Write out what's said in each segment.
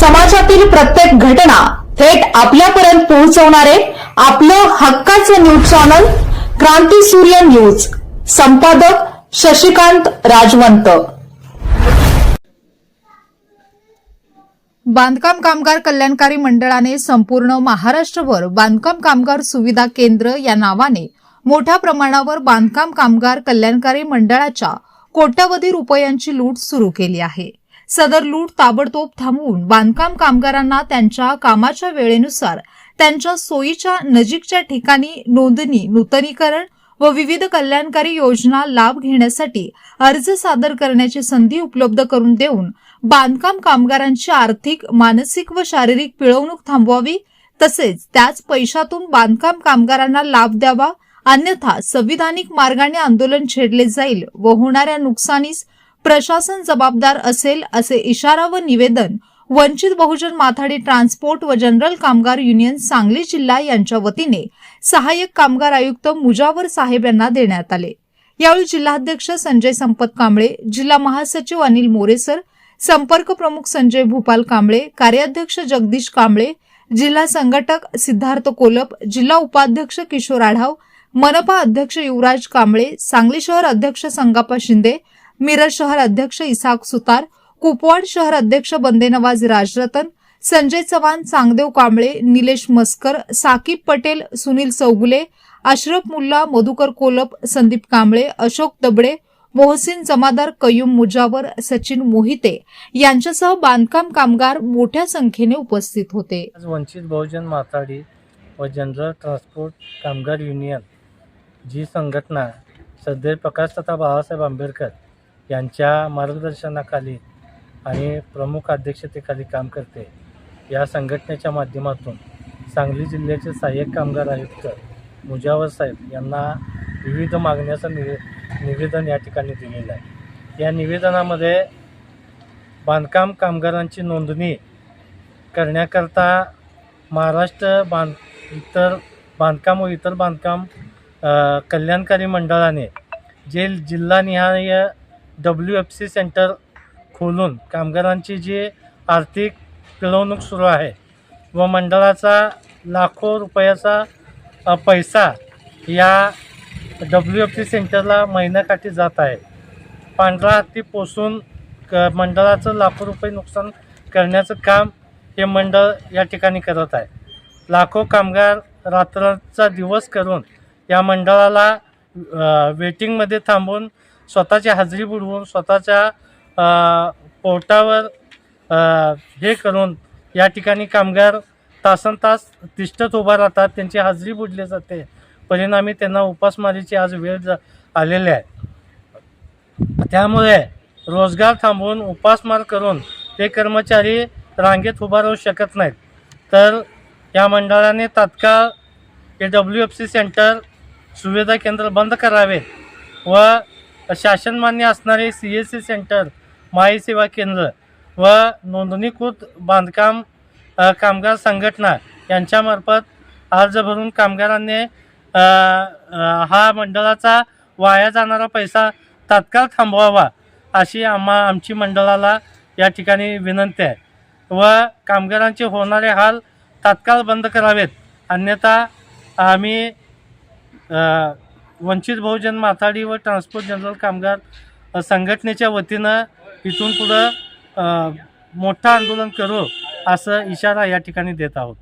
समाजातील प्रत्येक घटना थेट आपल्यापर्यंत पोहोचवणारे आपलं हक्काचं न्यूज चॅनल क्रांती सूर्य न्यूज. संपादक शशिकांत राजवंत. बांधकाम कामगार कल्याणकारी मंडळाने संपूर्ण महाराष्ट्रभर बांधकाम कामगार सुविधा केंद्र या नावाने मोठ्या प्रमाणावर बांधकाम कामगार कल्याणकारी मंडळाच्या कोट्यवधी रुपयांची लूट सुरू केली आहे. सदर लूट ताबडतोब थांबवून बांधकाम कामगारांना त्यांच्या कामाच्या वेळेनुसार त्यांच्या सोयीच्या नजीकच्या ठिकाणी नोंदणी नूतनीकरण व विविध कल्याणकारी योजना लाभ घेण्यासाठी अर्ज सादर करण्याची संधी उपलब्ध करून देऊन बांधकाम कामगारांची आर्थिक मानसिक व शारीरिक पिळवणूक थांबवावी. तसेच त्याच पैशातून बांधकाम कामगारांना लाभ द्यावा. अन्यथा संविधानिक मार्गाने आंदोलन छेडले जाईल व होणाऱ्या नुकसानीस प्रशासन जबाबदार असेल असे इशारा व निवेदन वंचित बहुजन माथाडी ट्रान्सपोर्ट व जनरल कामगार युनियन सांगली जिल्हा यांच्या वतीने सहाय्यक कामगार आयुक्त मुजावर साहेब यांना देण्यात आले. यावेळी जिल्हाध्यक्ष संजय संपत कांबळे जिल्हा महासचिव अनिल मोरेसर संपर्क प्रमुख संजय भूपाल कांबळे कार्याध्यक्ष जगदीश कांबळे जिल्हा संघटक सिद्धार्थ कोलप जिल्हा उपाध्यक्ष किशोर आढाव मनपा अध्यक्ष युवराज कांबळे सांगली शहर अध्यक्ष संगापा शिंदे मिरज शहर अध्यक्ष इसाक सुतार कुपवाड शहर अध्यक्ष बंदेनवाज राजरतन संजय चव्हाण चांगदेव कांबळे निलेश मस्कर साकीब पटेल सुनील चौगुले अशरफ मुल्ला मधुकर कोलप संदीप कांबळे अशोक दबडे मोहसिन जमादार कयूम मुजावर सचिन मोहिते यांच्यासह बांधकाम कामगार मोठ्या संख्येने उपस्थित होते. आज वंचित बहुजन माथाडी व जनरल ट्रान्सपोर्ट कामगार युनियन जी संघटना सध्या प्रकाश तथा बाबासाहेब आंबेडकर यांच्या मार्गदर्शनाखाली आणि प्रमुख अध्यक्षतेखाली काम करते. या संघटनेच्या माध्यमातून सांगली जिल्ह्याचे सहाय्यक कामगार आयुक्त मुजावर साहेब यांना विविध मागण्याचं निवे निवेदन या ठिकाणी दिलेलं आहे. या निवेदनामध्ये बांधकाम कामगारांची नोंदणी करण्याकरता महाराष्ट्र बांध इतर बांधकाम व इतर बांधकाम कल्याणकारी मंडळाने जे जिल्हानिहाय डब्ल्यू एफ सी सेंटर खोलून कामगारांची जी आर्थिक पिळवणूक सुरू आहे व मंडळाचा लाखो रुपयाचा पैसा या डब्ल्यू एफ सी सेंटरला महिन्याकाठी जात आहे. पांढरा हत्ती पोसून क मंडळाचं लाखो रुपये नुकसान करण्याचं काम हे मंडळ या ठिकाणी करत आहे. लाखो कामगार रात्रचा दिवस करून या मंडळाला वेटिंगमध्ये थांबून स्वतःची हाजरी बुडवून स्वतःच्या पोटावर हे करून या ठिकाणी कामगार तासन तास तिष्ठत उभा राहतात त्यांची हाजरी बुडली जाते. परिणामी त्यांना उपासमारीची आज वेळ जा आलेली आहे. त्यामुळे रोजगार थांबवून उपासमार करून ते कर्मचारी रांगेत उभा राहू शकत नाहीत. तर या मंडळाने तात्काळ A W F C centre सुविधा केंद्र बंद करावे व शासनमान्य असणारे सी एस सी सेंटर माई सेवा केंद्र व नोंदणीकृत बांधकाम कामगार संघटना यांच्यामार्फत अर्ज भरून कामगारांनी हा मंडळाचा वाया जाणारा पैसा तात्काळ थांबवावा अशी आम्हा आमची मंडळाला या ठिकाणी विनंती आहे. व कामगारांचे होणारे हाल तात्काळ बंद करावेत. अन्यथा आम्ही वंचित बहुजन माथाडी व ट्रान्सपोर्ट जनरल कामगार संघटनेच्या वतीनं इथून पुढं मोठं आंदोलन करू असं इशारा या ठिकाणी देत आहोत.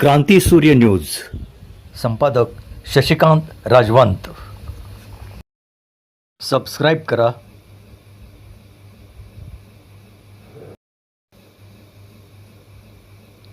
क्रांती सूर्य न्यूज. संपादक शशिकांत राजवंत. सबस्क्राईब करा.